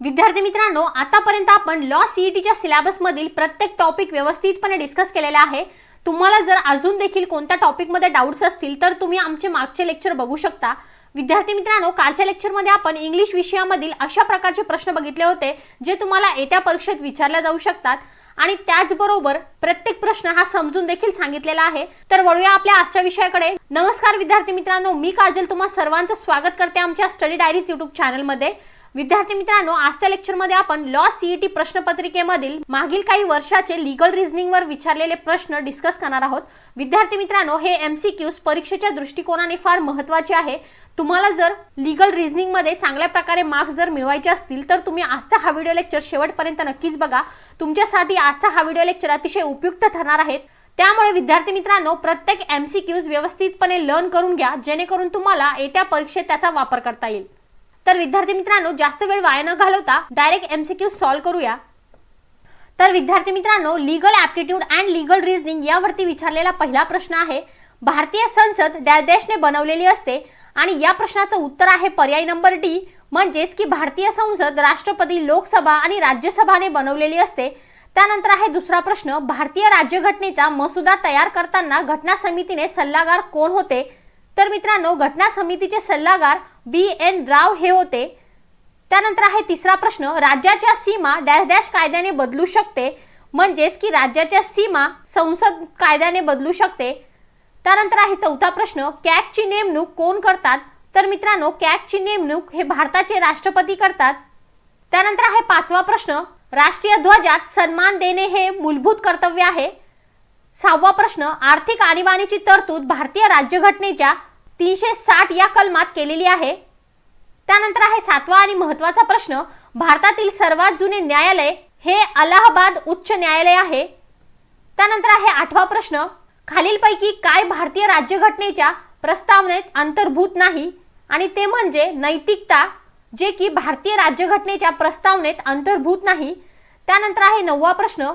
विद्यार्थी मित्रांनो आतापर्यंत आपण लॉ सीईटीच्या सिलेबसमधील प्रत्येक टॉपिक व्यवस्थितपणे डिस्कस केलेला आहे. तुम्हाला जर अजून देखील कोणत्या टॉपिकमध्ये डाऊट्स असतील तर तुम्ही आमचे मागचे लेक्चर बघू शकता. विद्यार्थी मित्रांनो कालच्या लेक्चरमध्ये आपण इंग्लिश विषयामधील अशा प्रकारचे प्रश्न बघितले होते जे तुम्हाला येत्या परीक्षेत विचारले जाऊ शकतात. आणि त्याचबरोबर प्रत्येक प्रश्न हा समजून देखील सांगितलेला आहे. तर वळूया आपल्या आजच्या विषयाकडे. नमस्कार विद्यार्थी मित्रांनो मी काजल तुम्हा सर्वांचं स्वागत करते आमच्या स्टडी डायरीज युट्यूब चॅनलमध्ये विद्यार्थी मित्रांनो आजच्या लेक्चरमध्ये आपण लॉ सीईटी प्रश्नपत्रिकेमधील मागील काही वर्षाचे लिगल रिझनिंगवर विचारलेले प्रश्न डिस्कस करणार आहोत. विद्यार्थी मित्रांनो हे एम सी क्यूज परीक्षेच्या दृष्टिकोनाने फार महत्त्वाचे आहे. तुम्हाला जर लिगल रिझनिंगमध्ये चांगल्या प्रकारे मार्क्स जर मिळवायचे असतील तर तुम्ही आजचा हा व्हिडिओ लेक्चर शेवटपर्यंत नक्कीच बघा. तुमच्यासाठी आजचा हा व्हिडिओ लेक्चर अतिशय उपयुक्त ठरणार आहेत. त्यामुळे विद्यार्थी मित्रांनो प्रत्येक एम सी क्यूज व्यवस्थितपणे लर्न करून घ्या जेणेकरून तुम्हाला येत्या परीक्षेत त्याचा वापर करता येईल. तर विद्यार्थी मित्रांनो जास्त वेळ वाया न घालवता डायरेक्ट एमसीक्यू सॉल्व्ह करूया. तर विद्यार्थी मित्रांनो legal aptitude and legal reasoning यावरती विचारलेला पहिला प्रश्न आहे. भारतीय संसद डॅश बनवलेली असते आणि या प्रश्नाचं उत्तर आहे पर्याय नंबर डी म्हणजेच की भारतीय संसद राष्ट्रपती लोकसभा आणि राज्यसभाने बनवलेली असते. त्यानंतर आहे दुसरा प्रश्न भारतीय राज्यघटनेचा मसुदा तयार करताना घटना समितीने सल्लागार कोण होते? तर मित्रांनो घटना समितीचे सल्लागार बी एन राव हे होते. त्यानंतर आहे तिसरा प्रश्न राज्याच्या सीमा डॅश डॅश कायद्याने बदलू शकते. म्हणजेच की राज्याच्या सीमा संसद कायद्याने बदलू शकते. त्यानंतर आहे चौथा प्रश्न कॅगची नेमणूक कोण करतात? तर मित्रांनो कॅगची नेमणूक हे भारताचे राष्ट्रपती करतात. त्यानंतर आहे पाचवा प्रश्न राष्ट्रीय ध्वजात सन्मान देणे हे मूलभूत कर्तव्य आहे. सहावा प्रश्न आर्थिक आणीबाणीची तरतूद भारतीय राज्यघटनेच्या तीनशे साठ या कलमात केलेली आहे. त्यानंतर आहे सातवा आणि महत्त्वाचा प्रश्न भारतातील सर्वात जुने न्यायालय हे अलाहाबाद उच्च न्यायालय आहे. त्यानंतर आहे आठवा प्रश्न खालीलपैकी काय भारतीय राज्यघटनेच्या प्रस्तावनेत अंतर्भूत नाही? आणि ते म्हणजे नैतिकता जे की भारतीय राज्यघटनेच्या प्रस्तावनेत अंतर्भूत नाही. त्यानंतर आहे नववा प्रश्न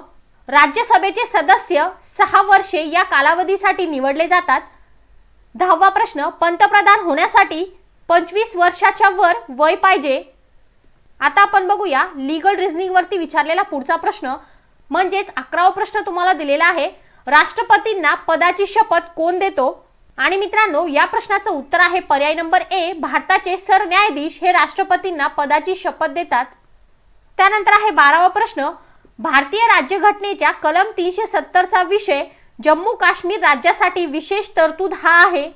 राज्यसभेचे सदस्य सहा वर्षे या कालावधीसाठी निवडले जातात. दहावा प्रश्न पंतप्रधान होण्यासाठी पंचवीस वर्षाच्या वर वय पाहिजे. आता आपण बघूया लिगल रिझनिंगवरती विचारलेला पुढचा प्रश्न. म्हणजेच अकरावा प्रश्न तुम्हाला दिलेला आहे. राष्ट्रपतींना पदाची शपथ कोण देतो? आणि मित्रांनो या प्रश्नाचं उत्तर आहे पर्याय नंबर ए भारताचे सरन्यायाधीश हे राष्ट्रपतींना पदाची शपथ देतात. त्यानंतर आहे बारावा प्रश्न. भारतीय राज्यघटनेच्या कलम तीनशे सत्तरचा विषय जम्मू काश्मीर राज्यासाठी विशेष तरतूद हा आहे.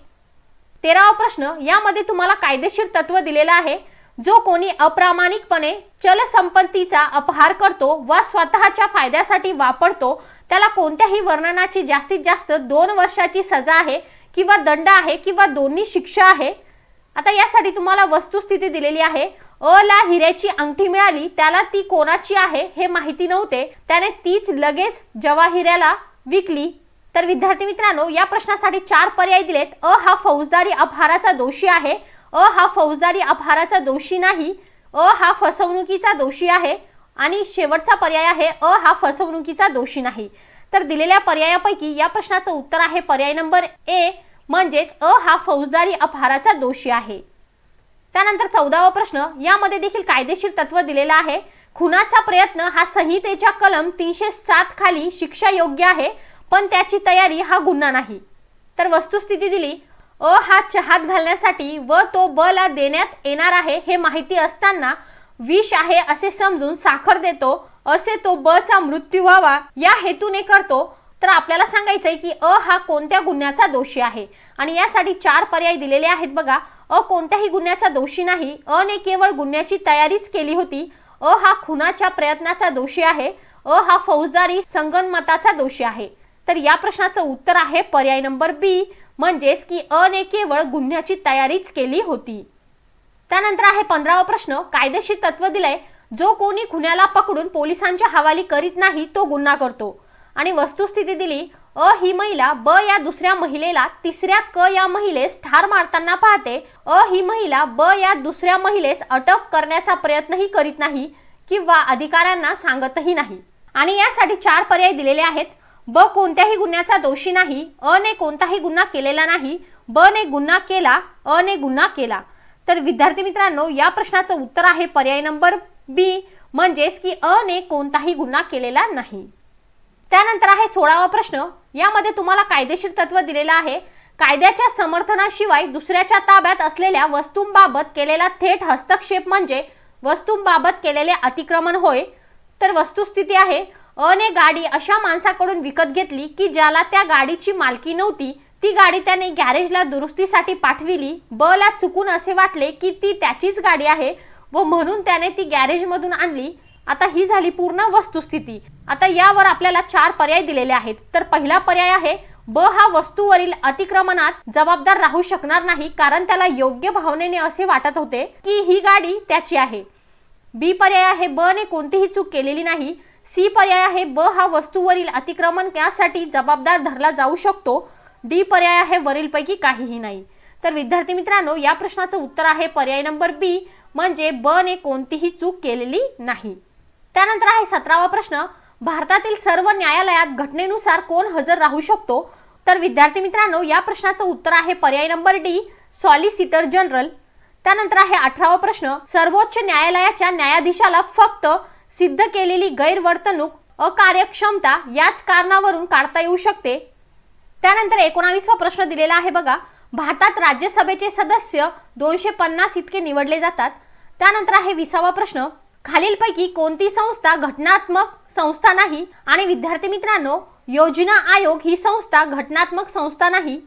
तेरावा प्रश्न यामध्ये तुम्हाला कायदेशीर तत्व दिलेलं आहे. जो कोणी अप्रामाणिकपणे चलसंपत्तीचा अपहार करतो वा स्वतःच्या फायद्यासाठी वापरतो त्याला कोणत्याही वर्णनाची जास्तीत जास्त दोन वर्षाची सजा आहे किंवा दंड आहे किंवा दोन्ही शिक्षा आहे. आता यासाठी तुम्हाला वस्तुस्थिती दिलेली आहे. अ ला हिऱ्याची अंगठी मिळाली त्याला ती कोणाची आहे हे माहिती नव्हते. त्याने तीच लगेच जवाहिऱ्याला विकली. तर विद्यार्थी मित्रांनो या प्रश्नासाठी चार पर्याय दिलेत. अ हा फौजदारी अपहाराचा दोषी आहे. अ हा फौजदारी अपहाराचा दोषी नाही. अ हा फसवणुकीचा दोषी आहे. आणि शेवटचा पर्याय आहे अ हा फसवणुकीचा दोषी नाही. तर दिलेल्या पर्यायापैकी या प्रश्नाचं उत्तर आहे पर्याय नंबर ए म्हणजेच अ हा फौजदारी अपहाराचा दोषी आहे. त्यानंतर चौदावा प्रश्न यामध्ये देखील कायदेशीर तत्व दिलेलं आहे. खुनाचा प्रयत्न हा संहितेच्या कलम तीनशे सात खाली शिक्षा योग्य आहे पण त्याची तयारी हा गुन्हा नाही. तर वस्तुस्थिती दिली. अ हा चहात घालण्यासाठी व तो ब ला देण्यात येणार आहे हे माहिती असताना विष आहे असे समजून साखर देतो असे तो ब चा मृत्यू व्हावा या हेतूने करतो. तर आपल्याला सांगायचंय की अ हा कोणत्या गुन्ह्याचा दोषी आहे? आणि यासाठी चार पर्याय दिलेले आहेत बघा. अ कोणत्याही गुन्ह्याचा दोषी नाही अने केवळ गुन्ह्याची तयारीच केली होती अ हा खुनाच्या प्रयत्नाचा दोषी आहे अ हा फौजदारी संगनमताचा दोषी आहे. तर या प्रश्नाचं उत्तर आहे पर्याय नंबर बी म्हणजेच की अने केवळ गुन्ह्याची तयारीच केली होती. त्यानंतर आहे पंधरावा प्रश्न कायदेशीर तत्व दिलंय जो कोणी खुन्याला पकडून पोलिसांच्या हवाली करीत नाही तो गुन्हा करतो. आणि वस्तुस्थिती दिली अ ही महिला ब या दुसऱ्या महिलेला तिसऱ्या क या महिलेस ठार मारताना पाहते. अ ही महिला ब या दुसऱ्या महिलेस अटक करण्याचा प्रयत्नही करीत नाही किंवा अधिकाऱ्यांना सांगतही नाही. आणि यासाठी चार पर्याय दिलेले आहेत. ब कोणत्याही गुन्ह्याचा दोषी नाही अ ने कोणताही गुन्हा केलेला नाही ब ने गुन्हा केला अ ने गुन्हा केला. तर विद्यार्थी मित्रांनो या प्रश्नाचं उत्तर आहे पर्याय नंबर बी म्हणजेच की अ ने कोणताही गुन्हा केलेला नाही. त्यानंतर आहे सोळावा प्रश्न. यामध्ये तुम्हाला कायदेशीर तत्व दिलेलं आहे. कायद्याच्या समर्थनाशिवाय दुसऱ्याच्या ताब्यात असलेल्या वस्तूंबाबत केलेला थेट हस्तक्षेप म्हणजे वस्तूंबाबत केलेले अतिक्रमण होय. तर वस्तुस्थिती आहे अने गाडी अशा माणसाकडून विकत घेतली की ज्याला त्या गाडीची मालकी नव्हती ती गाडी त्याने गॅरेजला दुरुस्तीसाठी पाठविली ब ला चुकून असे वाटले की ती त्याचीच गाडी आहे व म्हणून त्याने ती गॅरेजमधून आणली. आता ही झाली पूर्ण वस्तुस्थिती. आता यावर आपल्याला चार पर्याय दिलेले आहेत. तर पहिला पर्याय आहे ब हा वस्तूवरील अतिक्रमणात जबाबदार राहू शकणार नाही कारण त्याला योग्य भावनेने असे वाटत होते की ही गाडी त्याची आहे. बी पर्याय आहे ब ने कोणतीही चूक केलेली नाही. सी पर्याय आहे ब हा वस्तूवरील अतिक्रमण यासाठी जबाबदार धरला जाऊ शकतो. डी पर्याय आहे वरीलपैकी काहीही नाही. तर विद्यार्थी मित्रांनो या प्रश्नाचं उत्तर आहे पर्याय नंबर बी म्हणजे ब ने कोणतीही चूक केलेली नाही. त्यानंतर आहे सतरावा प्रश्न. भारतातील सर्व न्यायालयात घटनेनुसार कोण हजर राहू शकतो? तर विद्यार्थी मित्रांनो या प्रश्नाचं उत्तर आहे पर्याय नंबर डी सॉलिसिटर जनरल. त्यानंतर आहे अठरावा प्रश्न सर्वोच्च न्यायालयाच्या न्यायाधीशाला फक्त सिद्ध केलेली गैरवर्तणूक अकार्यक्षमता याच कारणावरून काढता येऊ शकते? त्यानंतर एकोणावीसवा प्रश्न दिलेला आहे बघा. भारतात राज्यसभेचे सदस्य दोनशे पन्नास इतके निवडले जातात. त्यानंतर आहे विसावा प्रश्न खालीलपैकी कोणती संस्था घटनात्मक संस्था नाही? आणि विद्यार्थी मित्रांनो योजना आयोग ही संस्था घटनात्मक संस्था नाही?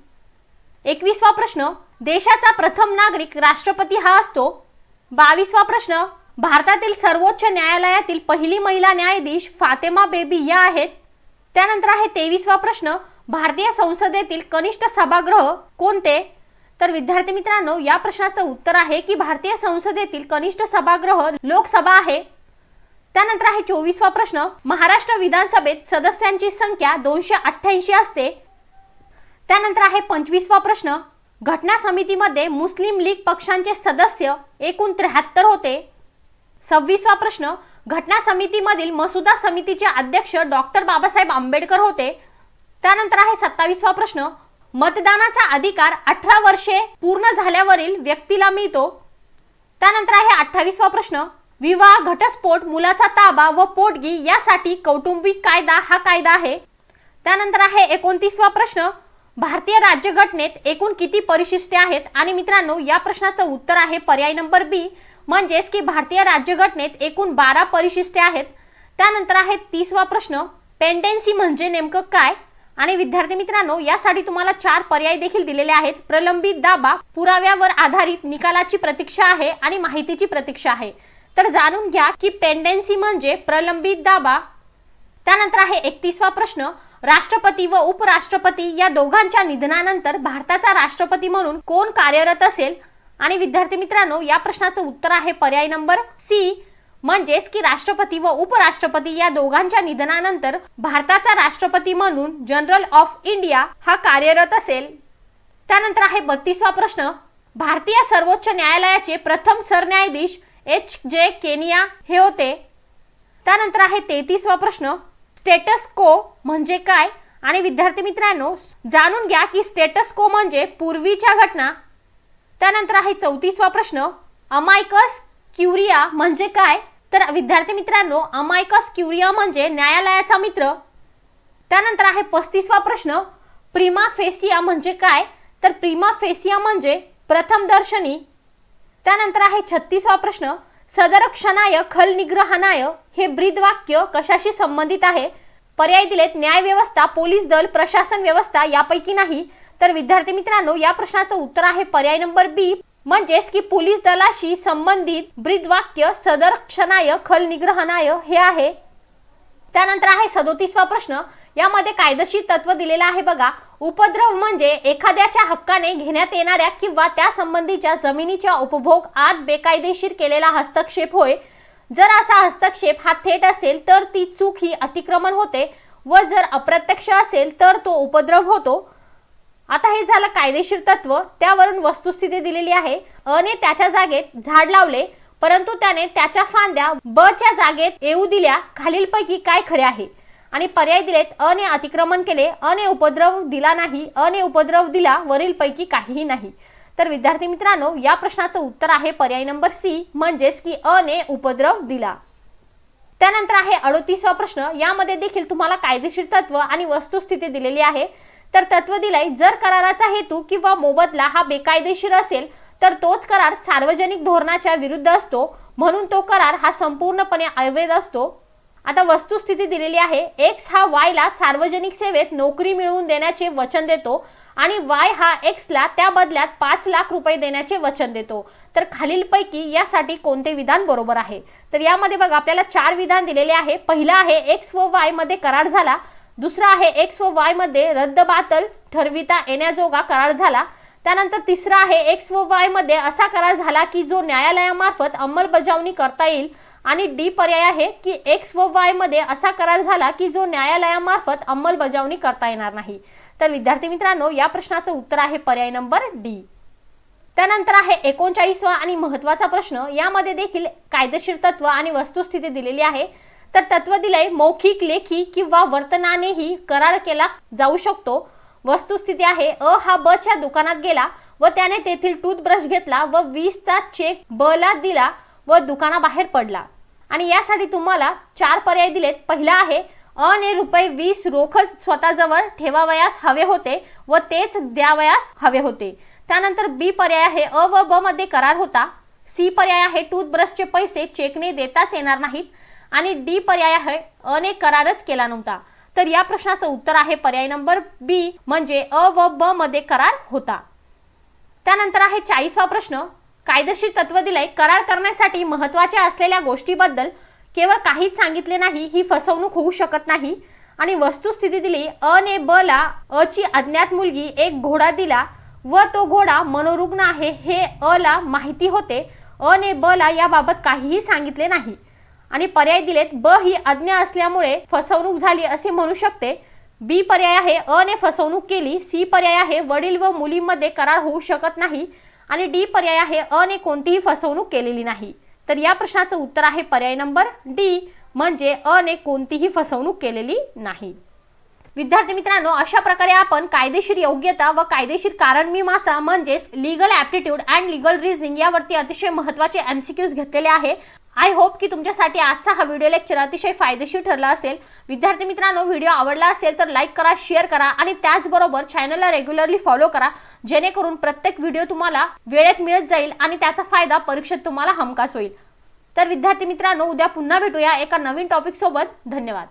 एकवीसवा प्रश्न देशाचा प्रथम नागरिक राष्ट्रपती हा असतो. बावीसवा प्रश्न भारतातील सर्वोच्च न्यायालयातील पहिली महिला न्यायाधीश फातेमा बेबी या आहेत. त्यानंतर आहे तेवीसवा प्रश्न भारतीय संसदेतील कनिष्ठ सभागृह कोणते? तर विद्यार्थी मित्रांनो या प्रश्नाचं उत्तर आहे की भारतीय संसदेतील कनिष्ठ सभागृह लोकसभा आहे. त्यानंतर आहे चोवीसवा प्रश्न. महाराष्ट्र विधानसभेत सदस्यांची संख्या दोनशे अठ्ठ्याऐंशी असते. त्यानंतर आहे पंचवीसवा प्रश्न. घटना समितीमध्ये मुस्लिम लीग पक्षांचे सदस्य एकूण त्र्याहत्तर होते. सव्वीसवा प्रश्न. घटना समितीमधील मसुदा समितीचे अध्यक्ष डॉक्टर बाबासाहेब आंबेडकर होते. त्यानंतर आहे सत्तावीसवा प्रश्न. मतदानाचा अधिकार अठरा वर्षे पूर्ण झाल्यावरील व्यक्तीला मिळतो. त्यानंतर आहे अठ्ठावीसवा प्रश्न. विवाह घटस्फोट मुलाचा ताबा व पोटगी यासाठी कौटुंबिक कायदा हा कायदा आहे. त्यानंतर आहे एकोणतीसवा प्रश्न. भारतीय राज्यघटनेत एकूण किती परिशिष्टे आहेत? आणि मित्रांनो या प्रश्नाचं उत्तर आहे पर्याय नंबर बी. म्हणजेच की भारतीय राज्यघटनेत एकूण बारा परिशिष्टे आहेत. त्यानंतर आहे तीसवा प्रश्न. पेंडेन्सी म्हणजे नेमकं काय? आणि विद्यार्थी मित्रांनो यासाठी तुम्हाला चार पर्याय देखील दिलेले आहेत. प्रलंबित दाबा पुराव्यावर आधारित निकालाची प्रतीक्षा आहे आणि माहितीची प्रतीक्षा आहे. तर जाणून घ्या की पेंडेन्सी म्हणजे प्रलंबित दाबा. त्यानंतर आहे एकतीसवा प्रश्न. राष्ट्रपती व उपराष्ट्रपती या दोघांच्या निधनानंतर भारताचा राष्ट्रपती म्हणून कोण कार्यरत असेल? आणि विद्यार्थी मित्रांनो या प्रश्नाचं उत्तर आहे पर्याय नंबर सी. म्हणजेच की राष्ट्रपती व उपराष्ट्रपती या दोघांच्या निधनानंतर भारताचा राष्ट्रपती म्हणून जनरल ऑफ इंडिया हा कार्यरत असेल. त्यानंतर आहे बत्तीसवा प्रश्न. भारतीय सर्वोच्च न्यायालयाचे प्रथम सरन्यायाधीश एच जे केनिया हे होते. त्यानंतर आहे तेहतीसवा प्रश्न. स्टेटस को म्हणजे काय? आणि विद्यार्थी मित्रांनो जाणून घ्या की स्टेटस को म्हणजे पूर्वीच्या घटना. त्यानंतर आहे चौतीसवा प्रश्न. अमायकस क्युरिया म्हणजे काय? तर विद्यार्थी मित्रांनो अमायकस क्युरिया म्हणजे न्यायालयाचा मित्र. त्यानंतर आहे पस्तीसवा प्रश्न. प्रिमा फेसिया म्हणजे काय? तर प्रिमा फेसिया म्हणजे प्रथम दर्शनी. त्यानंतर आहे छत्तीसवा प्रश्न. सदर क्षणाय खल हे ब्रीद वाक्य कशाशी संबंधित आहे? पर्याय दिलेत न्यायव्यवस्था पोलीस दल प्रशासन व्यवस्था यापैकी नाही. तर विद्यार्थी मित्रांनो या प्रश्नाचं उत्तर आहे पर्याय नंबर बी. म्हणजेच की पोलीस दलाशी संबंधित ब्रिदवाक्य सदरक्षणाय सदर क्षणाय खल निग्रहणाय हे आहे. त्यानंतर आहे सदोतीसवा प्रश्न. यामध्ये कायदेशीर तत्व दिलेलं आहे बघा. उपद्रव म्हणजे एखाद्याच्या हक्काने घेण्यात येणाऱ्या किंवा त्या संबंधीच्या जमिनीच्या उपभोग आत बेकायदेशीर केलेला हस्तक्षेप होय. जर असा हस्तक्षेप हा थेट असेल तर ती चूक ही अतिक्रमण होते व जर अप्रत्यक्ष असेल तर तो उपद्रव होतो. आता हे झालं कायदेशीर तत्व. त्यावरून वस्तुस्थिती दिलेली आहे. अने त्याच्या जागेत झाड लावले परंतु त्याने त्याच्या फांद्या ब च्या जागेत येऊ दिल्या. खालीलपैकी काय खरे आहे? आणि पर्याय दिलेत. अने अतिक्रमण केले. अने उपद्रव दिला नाही. अने उपद्रव दिला. वरीलपैकी काहीही नाही. तर विद्यार्थी मित्रांनो या प्रश्नाचं उत्तर आहे पर्याय नंबर सी म्हणजेच की अने उपद्रव दिला. त्यानंतर आहे अडोतीसवा प्रश्न. यामध्ये देखील तुम्हाला कायदेशीर तत्व आणि वस्तुस्थिती दिलेली आहे. तर तत्व दिलंय जर कराराचा हेतू किंवा मोबदला हा बेकायदेशीर असेल तर तोच करार सार्वजनिक धोरणाच्या विरुद्ध असतो म्हणून तो करार हा संपूर्णपणे अवैध असतो. आता वस्तुस्थिती दिलेली आहे एक्स हा वायला सार्वजनिक सेवेत नोकरी मिळवून देण्याचे वचन देतो आणि वाय हा एक्सला त्या बदल्यात पाच लाख रुपये देण्याचे वचन देतो. तर खालीलपैकी यासाठी कोणते विधान बरोबर आहे? तर यामध्ये बघा आपल्याला चार विधान दिलेले आहे. पहिलं आहे एक्स व वायमध्ये करार झाला दुसरा आहे एक्स व वायमध्ये रद्द बातल ठरविता येण्याजोगा करार झाला. त्यानंतर तिसरा आहे एक्स व वायमध्ये असा करार झाला की जो न्यायालयामार्फत अंमलबजावणी करता येईल. आणि डी पर्याय आहे की एक्स व वायमध्ये असा करार झाला की जो न्यायालयामार्फत अंमलबजावणी करता येणार नाही. तर विद्यार्थी मित्रांनो या प्रश्नाचं उत्तर आहे पर्याय नंबर डी त्यानंतर आहे एकोणचाळीसवा आणि महत्त्वाचा प्रश्न. यामध्ये देखील कायदेशीर तत्व आणि वस्तुस्थिती दिलेली आहे. तर तत्व दिलंय मौखिक लेखी किंवा वर्तनानेही करार केला जाऊ शकतो. वस्तुस्थिती आहे अ हा ब च्या दुकानात गेला व त्याने तेथील टूथब्रश घेतला व वीसचा चेक ब ला दिला व दुकानाबाहेर पडला. आणि यासाठी तुम्हाला चार पर्याय दिलेत. पहिला आहे अ ने रुपये वीस रोखच स्वतःजवळ ठेवावयास हवे होते व तेच द्यावयास हवे होते. त्यानंतर बी पर्याय आहे अ व ब मध्ये करार होता. सी पर्याय आहे टूथब्रशचे पैसे चेकने देताच येणार नाहीत. आणि डी पर्याय आहे. अने करारच केला नव्हता. तर या प्रश्नाचं उत्तर आहे पर्याय नंबर बी म्हणजे अ व ब मध्ये करार होता. त्यानंतर आहे चाळीसवा प्रश्न. कायदेशीर तत्व दिलंय करार करण्यासाठी महत्त्वाच्या असलेल्या गोष्टीबद्दल केवळ काहीच सांगितले नाही ही फसवणूक होऊ शकत नाही. आणि वस्तुस्थिती दिली अ ने ब ला अ ची अज्ञात मुलगी एक घोडा दिला व तो घोडा मनोरुग्ण आहे हे अ ला माहिती होते. अ ने ब ला याबाबत काहीही सांगितले नाही. आणि पर्याय दिलेत. ब ही अज्ञ असल्यामुळे फसवणूक झाली असे म्हणू शकते. बी पर्याय आहे अ ने फसवणूक केली. सी पर्याय आहे वडील व मुलींमध्ये करार होऊ शकत नाही. आणि डी पर्याय आहे अ ने कोणतीही फसवणूक केलेली नाही. तर या प्रश्नाचं उत्तर आहे पर्याय नंबर डी म्हणजे अ ने कोणतीही फसवणूक केलेली नाही. विद्यार्थी मित्रांनो अशा प्रकारे आपण कायदेशीर योग्यता व कायदेशीर कारण मीमासा म्हणजेच legal aptitude and legal reasoning यावरती अतिशय महत्त्वाचे एमसीक्यूज घेतलेले आहे. आय होप की तुमच्यासाठी आजचा हा व्हिडिओ लेक्चर अतिशय फायदेशीर ठरला असेल. विद्यार्थी मित्रांनो व्हिडिओ आवडला असेल तर लाईक करा शेअर करा आणि त्याचबरोबर चॅनलला रेग्युलरली फॉलो करा. जेणेकरून प्रत्येक व्हिडिओ तुम्हाला वेळेत मिळत जाईल आणि त्याचा फायदा परीक्षेत तुम्हाला हमखास होईल. तर विद्यार्थी मित्रांनो उद्या पुन्हा भेटूया एका नवीन टॉपिकसोबत धन्यवाद.